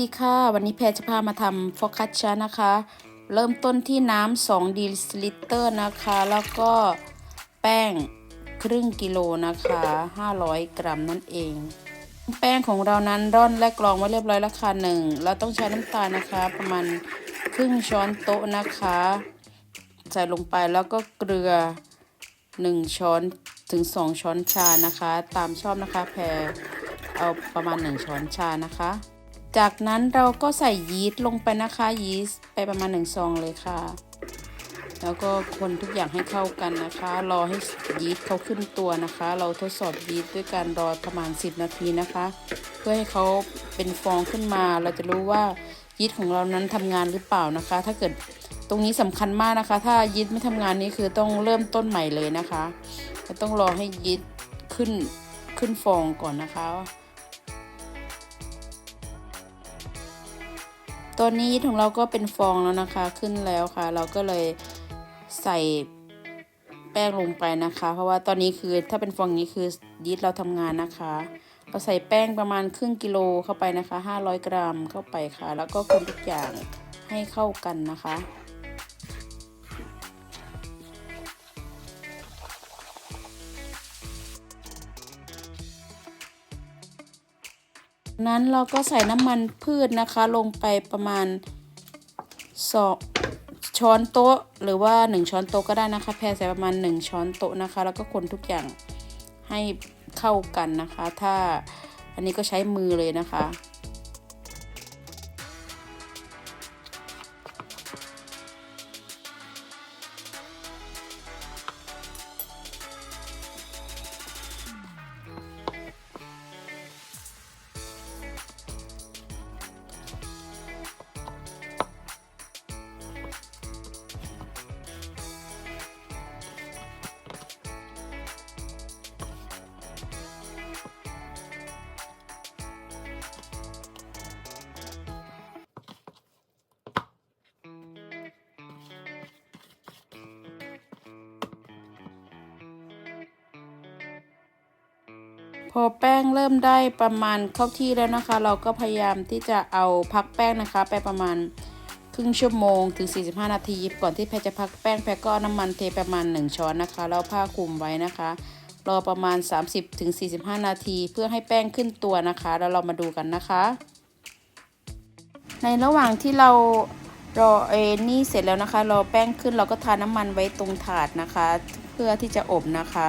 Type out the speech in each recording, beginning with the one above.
ดีค่ะ วันนี้แพรจะพามาทำฟอคัชชานะคะ เริ่มต้นที่น้ำ2ดิลิตรนะคะ แล้วก็แป้งครึ่งกิโลนะคะ 500 กรัมนั่นเอง แป้งของเรานั้นร่อนและกรองไว้เรียบร้อยแล้วค่ะหนึ่งเราต้องใช้น้ำตาลนะคะ ประมาณครึ่งช้อนโต๊ะนะคะ ใส่ลงไปแล้วก็เกลือ 1 ช้อนถึง 2 ช้อนชานะคะ ตามชอบนะคะแพรเอาประมาณ 1 ช้อนชานะคะ จากนั้นเราก็ใส่ยีสต์ลงไปนะคะยีสต์ไปประมาณ1ซองเลยค่ะ แล้วก็คนทุกอย่างให้เข้ากันนะคะ รอให้ยีสต์เขาขึ้นตัวนะคะ เราทดสอบยีสต์ด้วยการรอประมาณ 10 นาทีนะคะ เพื่อให้เขาเป็นฟองขึ้นมา เราจะรู้ว่ายีสต์ของเรานั้นทำงานหรือเปล่านะคะ ถ้าเกิดตรงนี้สำคัญมากนะคะ ถ้ายีสต์ไม่ทำงานนี่คือต้องเริ่มต้นใหม่เลยนะคะต้องรอให้ยีสต์ขึ้นขึ้นฟองก่อนนะคะ ตอนนี้ยีสต์ของเราก็เป็นฟองแล้วนะคะขึ้นแล้วค่ะ เราก็เลยใส่แป้งลงไปนะคะ เพราะว่าตอนนี้คือถ้าเป็นฟองนี้คือยีสต์เราทำงานนะคะ เราใส่แป้งประมาณครึ่งกิโลเข้าไปนะคะ 500 กรัมเข้าไปค่ะ แล้วก็คนทุกอย่างให้เข้ากันนะคะ นั้นเราก็ใส่น้ำมันพืชนะคะ ลงไปประมาณสองช้อนโต๊ะ หรือว่า 1 ช้อนโต๊ะก็ได้นะคะ แพรใส่ประมาณ 1 ช้อนโต๊ะนะคะ แล้วก็คนทุกอย่างให้เข้ากันนะคะ ถ้าอันนี้ก็ใช้มือเลยนะคะ อแป้งเริ่มได้ประมาณเข้าที่แล้วนะคะ เราก็พยายามที่จะเอาพักแป้งนะคะ ไปประมาณครึ่งชั่วโมงถึง 45 นาที ก่อนที่แพรจะพักแป้งแพรก็น้ำมันเทประมาณ 1 ช้อนนะคะ แล้วผ้าคลุมไว้นะคะรอประมาณ 30ถึง45 นาที เพื่อให้แป้งขึ้นตัวนะคะ แล้วเรามาดูกันนะคะ ในระหว่างที่เรารอเอนี่เสร็จแล้วนะคะ รอแป้งขึ้นเราก็ทาน้ำมันไว้ตรงถาดนะคะ เพื่อที่จะอบนะคะ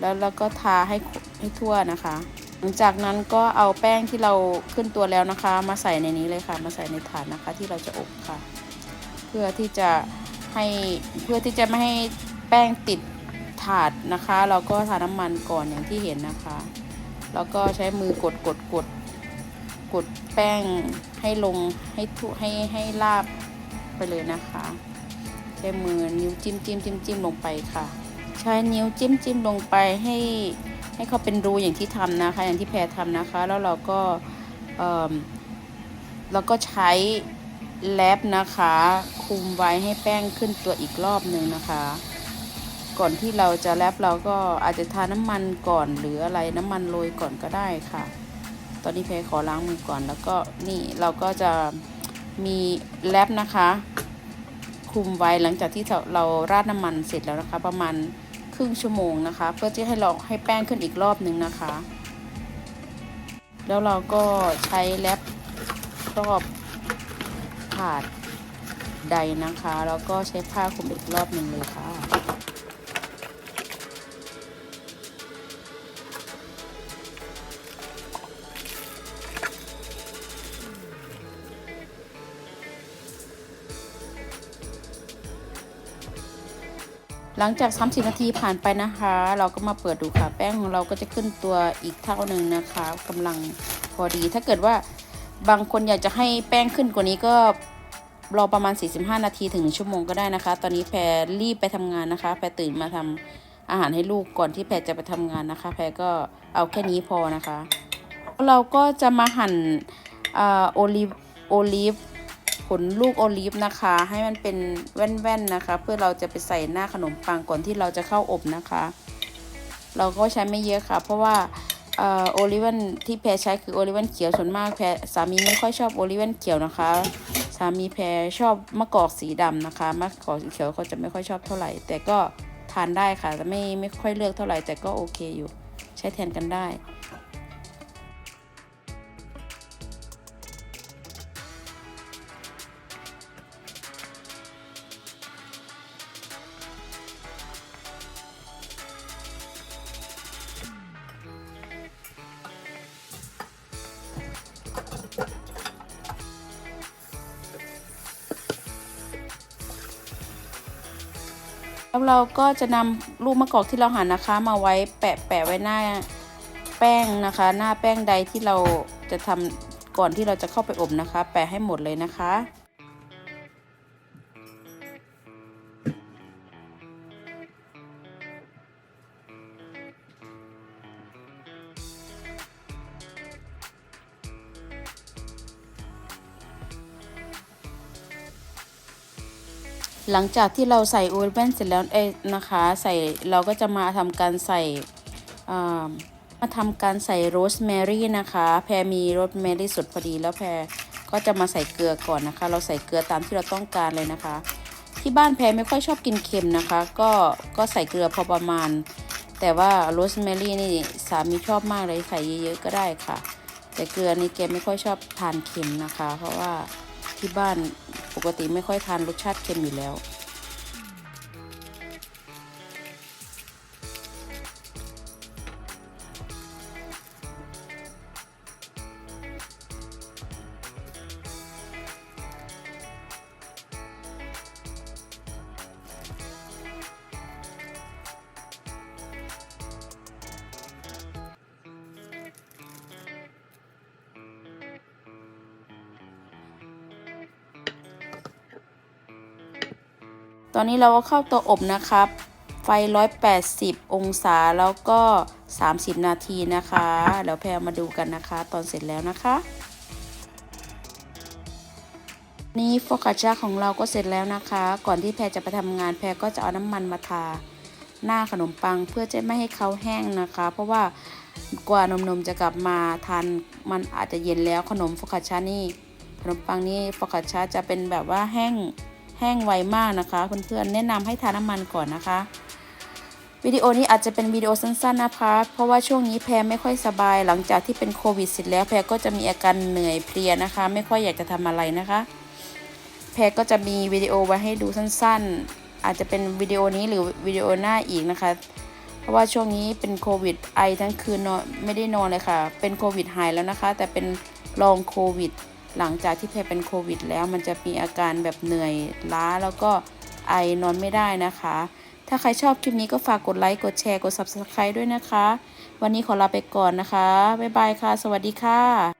แล้วเราก็ทาให้ ให้ทั่วนะคะ หลังจากนั้นก็เอาแป้งที่เราขึ้นตัวแล้วนะคะ มาใส่ในนี้เลยค่ะ มาใส่ในถาดนะคะที่เราจะอบค่ะ เพื่อที่จะให้เพื่อที่จะไม่ให้แป้งติดถาดนะคะ เราก็ทาน้ำมันก่อนอย่างที่เห็นนะคะ แล้วก็ใช้มือกดกดกดกดแป้งให้ลงให้ทุให้ให้ลาบไปเลยนะคะใช้มือนิ้วจิ้มจิ้มจิ้มจิ้มลงไปค่ะ ใช้นิ้วจิ้มจิ้มลงไปให้ ให้เขาเป็นรูอย่างที่ทำนะคะ อย่างที่แพรทำนะคะ แล้วเราก็เเราก็ใช้แลบนะคะ คุมไว้ให้แป้งขึ้นตัวอีกรอบหนึ่งนะคะ ก่อนที่เราจะแลบเราก็อาจจะทาน้ำมันก่อนหรืออะไรน้ำมันโรยก่อนก็ได้ค่ะ ตอนนี้แพรขอล้างมือก่อนแล้วก็นี่เราก็จะมีแลบนะคะ คุมไว้หลังจากที่เราราดน้ำมันเสร็จแล้วนะคะ ประมาณ รึ่งชั่วโมงนะคะ เพื่อที่ให้เราให้แป้งขึ้นอีกรอบหนึ่งนะคะ แล้วเราก็ใช้แรปรอบถาดใดนะคะ แล้วก็ใช้ผ้าคลุมอีกรอบหนึ่งเลยค่ะ หลังจาก 30 นาทีผ่านไปนะคะ เราก็มาเปิดดูค่ะ แป้งของเราก็จะขึ้นตัวอีกเท่าหนึ่งนะคะกำลังพอดี ถ้าเกิดว่าบางคนอยากจะให้แป้งขึ้นกว่านี้ก็รอประมาณ 45 นาทีถึง1ชั่วโมงก็ได้นะคะ ตอนนี้แพรรีบไปทำงานนะคะ แพรตื่นมาทำอาหารให้ลูกก่อนที่แพรจะไปทำงานนะคะ แพรก็เอาแค่นี้พอนะคะ เราก็จะมาหั่นโอลิฟโอลิฟ ผลลูกโอลิฟนะคะ ให้มันเป็นแว่นๆนะคะ เพื่อเราจะไปใส่หน้าขนมปังก่อนที่เราจะเข้าอบนะคะ เราก็ใช้ไม่เยอะค่ะ เพราะว่าออโอลิเวนที่แพรใช้คือโอลิเวนเขียวส่วนมากแพรสามีไม่ค่อยชอบโอลิเวนเขียวนะคะ สามีแพรชอบมะกอกสีดำนะคะมะกอกสีเขียวเขาจะไม่ค่อยชอบเท่าไหร่ แต่ก็ทานได้ค่ะแต่ไม่ไม่ค่อยเลือกเท่าไหร่แต่ก็โอเคอยู่ ใช้แทนกันได้ แล้วเราก็จะนำลูกมะกอกที่เราหั่นนะคะ มาไว้แปะแปะไว้หน้าแป้งนะคะ หน้าแป้งใดที่เราจะทำก่อนที่เราจะเข้าไปอบนะคะ แปะให้หมดเลยนะคะ หลังจากที่เราใส่โอเว่นเสร็จแล้วเอ้นะคะใส่เราก็จะมาทำการใส่มาทำการใส่โรสแมรี่นะคะ แพรมีโรสแมรี่สดพอดีแล้วแพรก็จะมาใส่เกลือก่อนนะคะ เราใส่เกลือตามที่เราต้องการเลยนะคะ ที่บ้านแพรไม่ค่อยชอบกินเค็มนะคะ ก็ก็ใส่เกลือพอประมาณ แต่ว่าโรสแมรี่นี่สามีชอบมากเลยใส่เยอะๆก็ได้ค่ะ แต่เกลือนี่แกไม่ค่อยชอบทานเค็มนะคะ เพราะว่า ที่บ้านปกติไม่ค่อยทานรสชาติเค็มอยู่แล้ว ตอนนี้เราก็เข้าเตัวอบนะครับ ไฟ 180 องศาแล้วก็ 30 นาทีนะคะแล้วแพรมาดูกันนะคะ ตอนเสร็จแล้วนะคะ นี่โฟกัสจาของเราก็เสร็จแล้วนะคะ ก่อนที่แพรจะไปทำงานแพรก็จะเอาน้ำมันมาทาหน้าขนมปังเพื่อจะไม่ให้เขาแห้งนะคะ เพราะว่ากว่านมๆจะกลับมาทานมันอาจจะเย็นแล้วขนมโฟกัสชานี่ขนมปังนี่โฟกัสชาจะเป็นแบบว่าแห้ง แห้งไวมากนะคะเพื่อนๆแนะนำให้ทาน้ำมันก่อนนะคะวิดีโอนี้อาจจะเป็นวิดีโอสั้นๆนะคะ เพราะว่าช่วงนี้แพรไม่ค่อยสบาย หลังจากที่เป็นโควิดเสร็จแล้วแพรก็จะมีอาการเหนื่อยเพลียนะคะ ไม่ค่อยอยากจะทำอะไรนะคะ แพรก็จะมีวิดีโอไว้ให้ดูสั้นๆ อาจจะเป็นวิดีโอนี้หรือวิดีโอหน้าอีกนะคะ เพราะว่าช่วงนี้เป็นโควิดไอทั้งคืนนอนไม่ได้นอนเลยค่ะ เป็นโควิดหายแล้วนะคะ แต่เป็นลองโควิด หลังจากที่แพรเป็นโควิด แล้วมันจะมีอาการแบบเหนื่อยล้าแล้วก็ไอนอนไม่ได้นะคะ ถ้าใครชอบคลิปนี้ก็ฝากกดไลค์กดแชร์กด subscribe ด้วยนะคะ วันนี้ขอลาไปก่อนนะคะ บ๊ายบายค่ะ สวัสดีค่ะ